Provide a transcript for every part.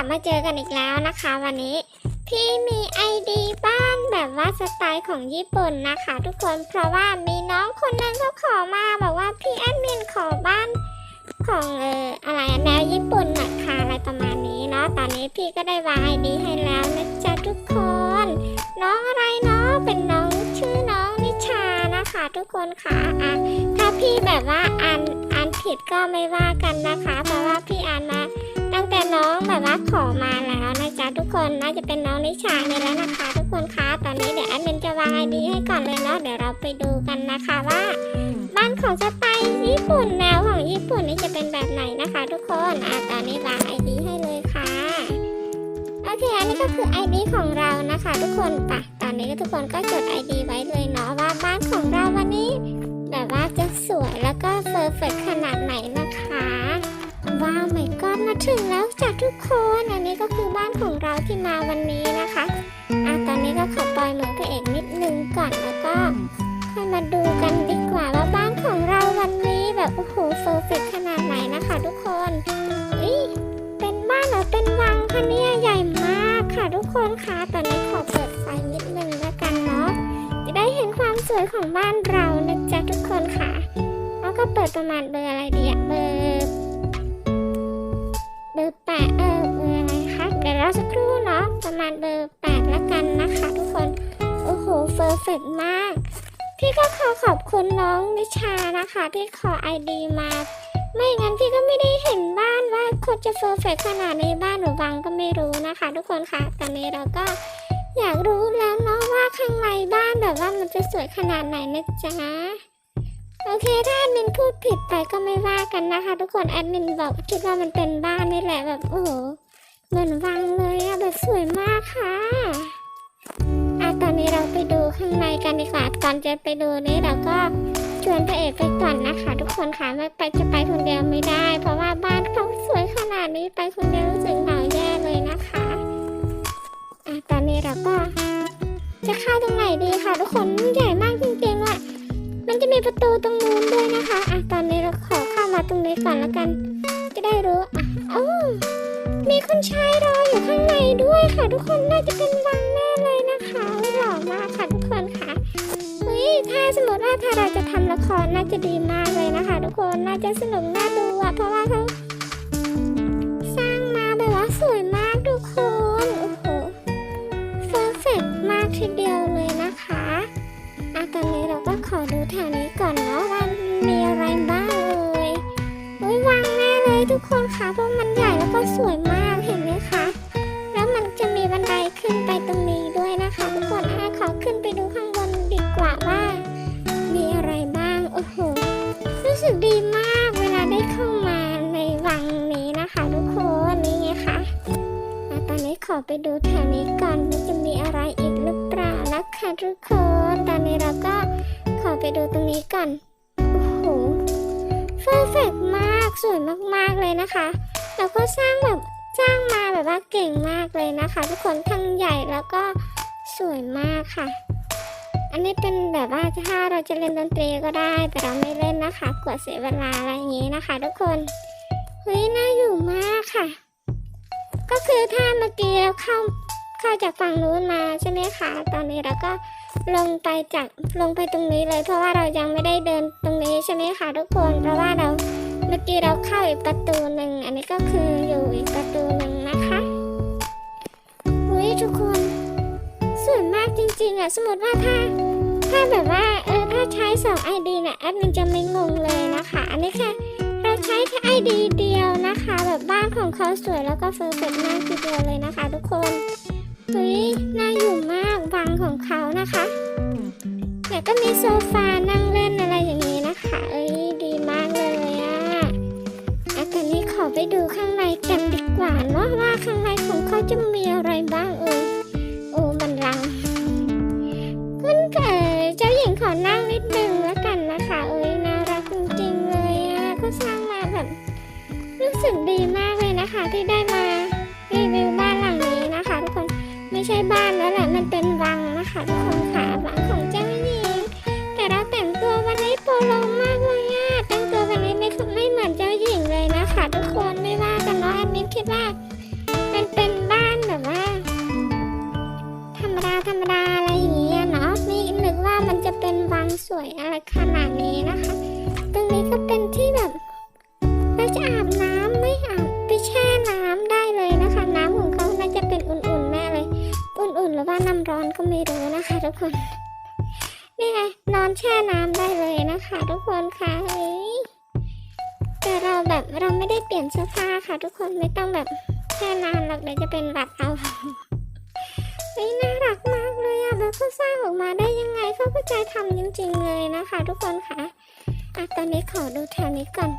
ลับมาเจอกันอีกแล้วนะคะวันนี้ พี่มีไอดีบ้านแบบว่าสไตล์ของญี่ปุ่นนะคะ ทุกคนเพราะว่ามีน้องคนนึงเขาขอมาบอกว่าพี่แอดมินขอบ้านของเอออะไรแนวญี่ปุ่นหนะคะอะไรประมาณนี้เนาะตอนนี้พี่ก็ได้วางไอดีให้แล้วนะจ๊ะทุกคน น้องอะไรเนาะเป็นน้องชื่อน้องนิชานะคะ ทุกคนค่ะอะถ้าพี่แบบว่าอ่านอ่านผิดก็ไม่ว่ากันนะคะ เพราะว่าพี่อ่านมา ตั้งแต่น้องแบบว่าขอมาแล้วนะจ๊ะทุกคนน่าจะเป็นน้องนิชาเนี่ยแล้วนะคะ ทุกคนคะตอนนี้เดี๋ยวแอดมินจะวางไอดีให้ก่อนเลยเนาะเดี๋ยวเราไปดูกันนะคะว่า บ้านของสไตล์ญี่ปุ่นแนวของญี่ปุ่นนี่จะเป็นแบบไหนนะคะ ทุกคนอะตอนนี้วางไอดีให้เลยค่ะโอเคอันนี้ก็คือไอดีของเรานะคะ ทุกคนปะตอนนี้ก็ทุกคนก็จดไอดีไว้เลยเนาะว่าบ้านของเราวันนี้ แบบว่าจะสวยแล้วก็เฟอร์เฟกขนาดไหนนะ ว้าวไม่ก็มาถึงแล้วจ้ะทุกคน อันนี้ก็คือบ้านของเราที่มาวันนี้นะคะอะตอนนี้ก็ขอบ มาณเบอร์แปดละกันนะคะทุกคน โอ้โหเฟอร์เฟกมาก พี่ก็ขอขอบคุณน้องนิชานะคะที่ขอไอดีมา ไม่งั้นพี่ก็ไม่ได้เห็นบ้านว่าคนจะเฟอร์เฟกขนาดในบ้านหรือวังก็ไม่รู้นะคะ ทุกคนค่ะตอนนี้เราก็อยากรู้แล้วเนาะว่าข้างในบ้านแบบว่ามันจะสวยขนาดไหนนะจ๊ะโอเคถ้าแอดมินพูดผิดไปก็ไม่ว่ากันนะคะ ทุกคนแอดมินบอกคิดว่ามันเป็นบ้านนี่แหละแบบโอ้โห เหมือนวังเลยอะแบบสวยมากค่ะอะตอนนี้เราไปดูข้างในกันดีกว่าตอนจะไปดูนี้เราก็ชวนพระเอกไปก่อนนะคะ ทุกคนค่ะไม่ไปจะไปคนเดียวไม่ได้ เพราะว่าบ้านเขาสวยขนาดนี้ไปคนเดียวรู้สึกเหงาแย่เลยนะคะอะตอนนี้เราก็ จะเข้าตรงไหนดีค่ะ ทุกคนใหญ่มากจริงๆอะมันจะมีประตูตรงนู้นด้วยนะคะอะตอนนี้เราขอเข้ามาตรงนี้ก่อนแล้วกัน คนชายรออยู่ข้างในด้วยค่ะ ทุกคนน่าจะเป็นวังแน่เลยนะคะหล่อมากค่ะทุกคนค่ะเฮ้ยถ้าสมมติว่าถ้าเราจะทำละครน่าจะดีมากเลยนะคะ ทุกคนน่าจะสนุกน่าดูอะเพราะว่าเขา ทุกคนตอนนี้เราก็ขอไปดูตรงนี้ก่อน โอ้โหเฟอร์เฟกมาก สวยมากๆเลยนะคะ แล้วก็สร้างแบบสร้างมาแบบว่าเก่งมากเลยนะคะ ทุกคนทั้งใหญ่แล้วก็สวยมากค่ะ อันนี้เป็นแบบว่าถ้าเราจะเล่นดนตรีก็ได้ แต่เราไม่เล่นนะคะกลัวเสียเวลาอะไรอย่างนี้นะคะ ทุกคน เฮ้ยน่าอยู่มากค่ะ ก็คือถ้าเมื่อกี้เราเข้าเข้าจากฝั่งนู้นมาใช่ไหมคะ ตอนนี้เราก็ ลงไปจากลงไปตรงนี้เลย เพราะว่าเรายังไม่ได้เดินตรงนี้ใช่ไหมคะทุกคน เพราะว่าเราเมื่อกี้เราเข้าอีกประตูหนึ่งอันนี้ก็คืออยู่อีกประตูหนึ่งนะคะอุ้ยทุกคนสวยมากจริงๆอะสมมติว่าถ้าถ้าแบบว่าเออถ้าใช้สองไอดีเนี่ยแอดมินจะไม่งงเลยนะคะ อันนี้แค่เราใช้แค่ไอดีเดียวนะคะ แบบบ้านของเขาสวยแล้วก็เฟอร์เฟกต์มากทีเดียวเลยนะคะ ทุกคนเฮ้ยน่าอยู่มาก วังของเขานะคะแต่ก็มีโซฟานั่งเล่นอะไรอย่างนี้นะคะ เอ้ยดีมากเลยอะอะตอนนี้ขอไปดูข้างในกันดีกว่าเนาะว่าข้างใน นๆหรือว่าน้ำร้อนก็ไม่รู้นะคะ ทุกคนนี่ไงนอนแช่น้ำได้เลยนะคะ ทุกคนค่ะเฮ้ยแต่เราแบบเราไม่ได้เปลี่ยนเสื้อผ้าค่ะ ทุกคนไม่ต้องแบบแช่นานหรอกเดี๋ยวจะเป็นหวัดเอาเฮ้ยน่ารักมากเลยอะแล้วเขาสร้างออกมาได้ยังไงเขาก็ใจทำจริงๆเลยนะคะ ทุกคนค่ะอะตอนนี้ขอดูแถวนี้ก่อน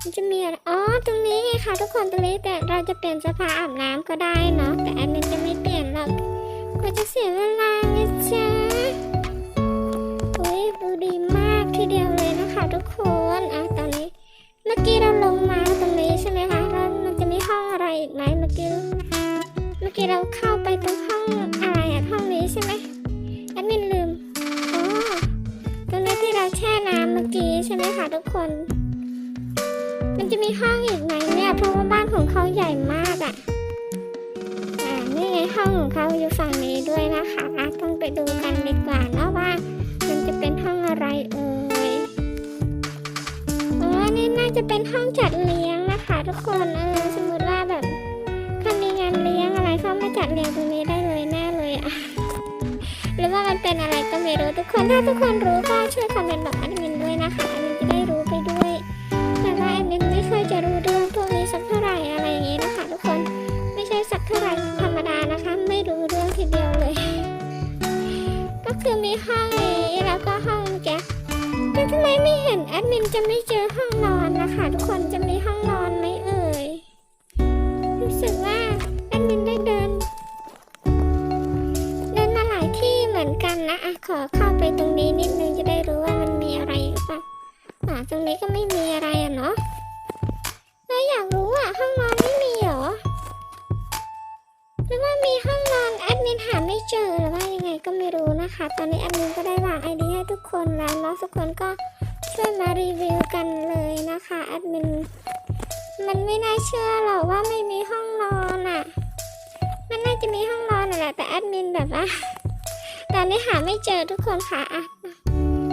มันจะมีอะไรอ๋อ ตรงนี้ไงค่ะ ทุกคนตรงนี้แต่เราจะเปลี่ยนเสื้อผ้าอาบน้ำก็ได้เนาะ แต่อันนี้จะไม่เปลี่ยนหรอก ก็จะเสียเวลาไงจ๊ะอุ้ยดูดีมากทีเดียวเลยนะคะทุกคนอะตอนนี้ เมื่อกี้เราลงมาตรงนี้ใช่ไหมคะแล้วมันจะมีห้องอะไรอีกไหมเมื่อกี้ เมื่อกี้เราเข้าไปตรงห้องอะไรอะห้องนี้ใช่ไหมแอดมินลืมอ๋อตรงนี้ที่เราแช่น้ำเมื่อกี้ใช่ไหมคะทุกคน มันจะมีห้องอีกไหมเนี่ย เพราะว่าบ้านของเขาใหญ่มากอะอ่า นี่ไงห้องของเขาอยู่ฝั่งนี้ด้วยนะคะอะต้องไปดูกันดีกว่าเนาะว่า มันจะเป็นห้องอะไรเอ่ยอ๋อนี่น่าจะเป็นห้องจัดเลี้ยงนะคะ ทุกคนเออสมมติว่าแบบถ้ามีงานเลี้ยงอะไรเขามาจัดเลี้ยงตรงนี้ได้เลยแน่เลยอะหรือว่ามันเป็นอะไรก็ไม่รู้ทุกคนถ้าทุกคนรู้ก็ช่วยคอมเมนต์บอกแอดมินด้วยนะคะ ไมไม่เห็นแอดมินจะไม่เจอห้องนอนนะคะ ทุกคนจะมีห้องนอนไหมเอ่ย รู้สึกว่าแอดมินได้เดิน เดินมาหลายที่เหมือนกันนะอะขอเข้าไปตรงนี้นิดนึงจะได้รู้ว่ามันมีอะไรหรือเปล่าตรงนี้ก็ไม่มี รีวิวกันเลยนะคะแอดมิน มันไม่น่าเชื่อหรอกว่าไม่มีห้องนอนอะ มันน่าจะมีห้องนอนน่ะแหละแต่แอดมินแบบว่าตอนนี้หาไม่เจอทุกคนค่ะอะ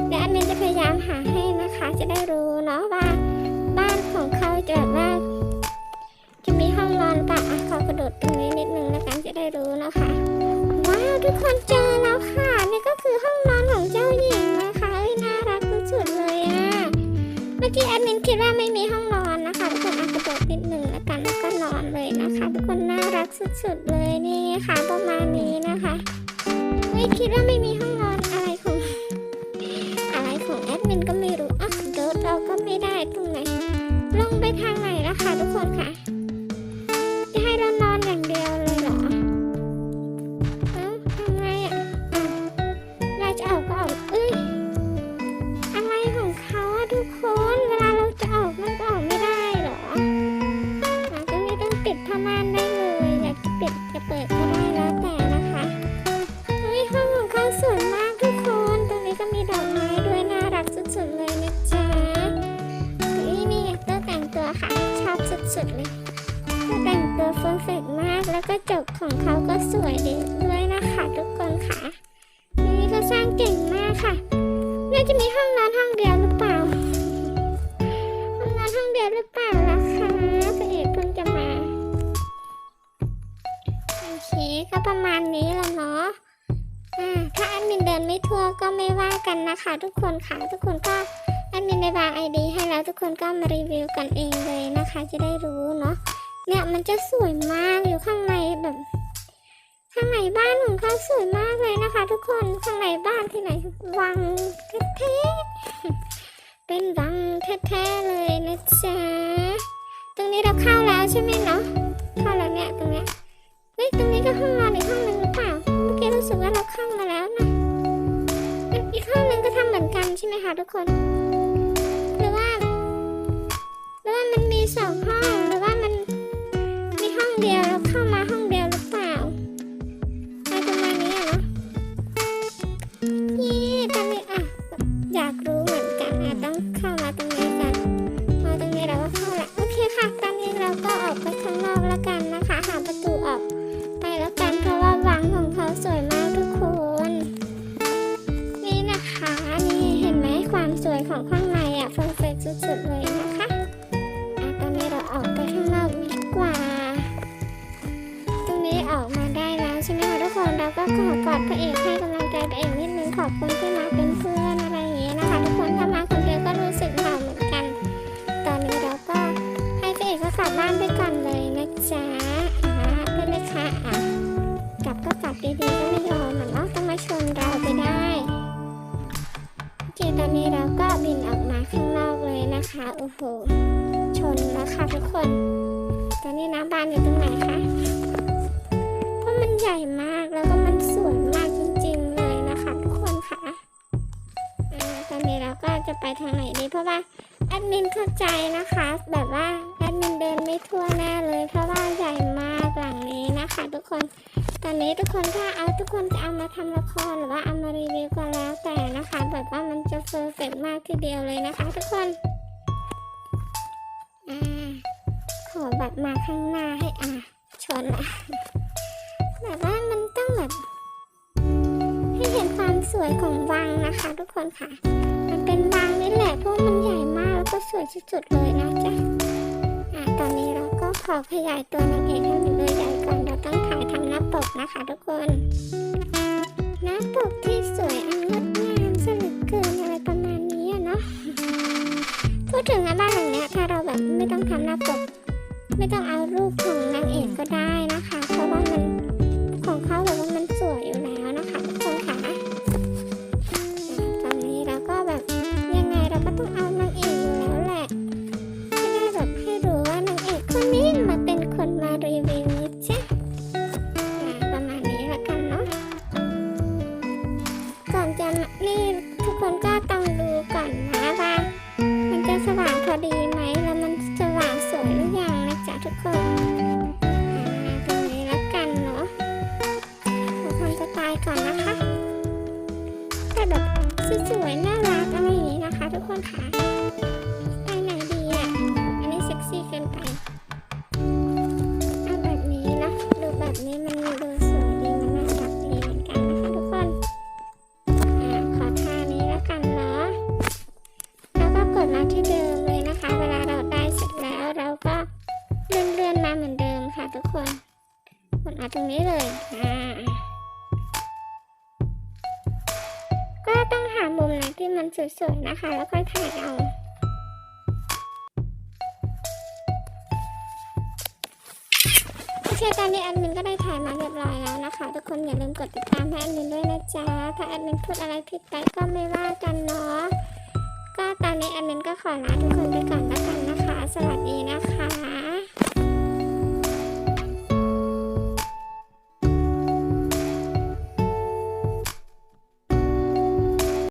เดี๋ยวแอดมินจะพยายามหาให้นะคะ จะได้รู้เนาะว่าบ้านของเขาจะแบบว่าจะมีห้องนอนปะอะขอกระโดดตรงนี้นิดนึงแล้วกันจะได้รู้นะคะว้าวทุกคนเจอแล้วค่ะนี่ก็คือห้องนอนของ อกี้แอดมินคิดว่าไม่มีห้องนอนนะคะทุกคนอะกระโดดนิดนึงแล้วกันแล้วก็นอนเลยนะคะทุกคนน่ารักสุดๆเลยนี่ค่ะประมาณนี้นะคะไม่คิดว่าไม่มีห้อง สุดเลย แต่งตัวเฟอร์เฟกมาก แล้วก็จบของเขาก็สวยดีด้วยนะคะทุกคนค่ะนี่เขาสร้างเก่งมากค่ะ น่าจะมีห้องนอนห้องเดียวหรือเปล่า ห้องนอนห้องเดียวหรือเปล่าล่ะคะพระเอกเพิ่งจะมา โอเค ก็ประมาณนี้แล้วเนาะอ่าถ้าแอดมินเดินไม่ทั่วก็ไม่ว่ากันนะคะ ทุกคนค่ะ ทุกคนก็ แอดมินได้วางไอดีให้แล้วทุกคนก็มารีวิวกันเองเลยนะคะ จะได้รู้เนาะเนี่ยมันจะสวยมากอยู่ข้างในแบบข้างในบ้านของเขาสวยมากเลยนะคะ ทุกคนข้างในบ้านที่ไหนวังแท้ๆเป็นวังแท้ๆเลยนะจ๊ะตรงนี้เราเข้าแล้วใช่ไหมเนาะเข้าแล้วเนี่ยตรงเนี้ยเฮ้ยตรงนี้ก็ห้องนอนอีกห้องหนึ่งหรือเปล่าเมื่อกี้รู้สึกว่าเราเข้ามาแล้วนะอีกห้องหนึ่งก็ทำเหมือนกันใช่ไหมคะทุกคน ไปทางไหนดี เพราะว่าแอดมินเข้าใจนะคะ แบบว่าแอดมินเดินไม่ทั่วแน่เลย เพราะว่าใหญ่มากหลังนี้นะคะ ทุกคนตอนนี้ทุกคนถ้าเอาทุกคนจะเอามาทำละครหรือว่าเอามารีวิวก็แล้วแต่นะคะ แบบว่ามันจะเฟอร์เฟกมากทีเดียวเลยนะคะ ทุกคนอ่าขอแบบมาข้างหน้าให้อะชนละแบบว่ามันต้องแบบให้เห็นความสวยของวังนะคะ ทุกคนค่ะ นี่แหละเพราะมันใหญ่มากแล้วก็สวยสุดๆเลยนะจ๊ะอะตอนนี้เราก็ขอขยายตัวนางเอกให้มันเลยใหญ่ก่อนเราต้องถ่ายทำหน้าปกนะคะทุกคนหน้าปกที่สวยอันงดงามสลึกเกินอะไรประมาณนี้เนาะพูดถึงอะบ้านหลังเนี้ยถ้าเราแบบไม่ต้องทำหน้าปก ไม่ต้องเอารูปของนางเอกก็ได้ อนจะนี่ทุกคนก็ต้องดูก่อนนะว่า มันจะสว่างพอดีไหมแล้วมันสว่างสวยหรือยังนะจ๊ะทุกคนตรงนี้แล้วกันเนาะเราทำสไตล์ก่อนนะคะแต่แบบสวยๆน่ารักอะไรอย่างนี้นะคะ ทุกคนค่ะ สวยๆนะคะ แล้วค่อยถ่ายเอาโอเคตอนนี้แอดมินก็ได้ถ่ายมาเรียบร้อยแล้วนะคะ ทุกคนอย่าลืมกดติดตามให้แอดมินด้วยนะจ๊ะถ้าแอดมินพูดอะไรผิดไปก็ไม่ว่ากันเนาะก็ตอนนี้แอดมินก็ขอลาทุกคนไปก่อนแล้วกันนะคะ สวัสดีนะคะ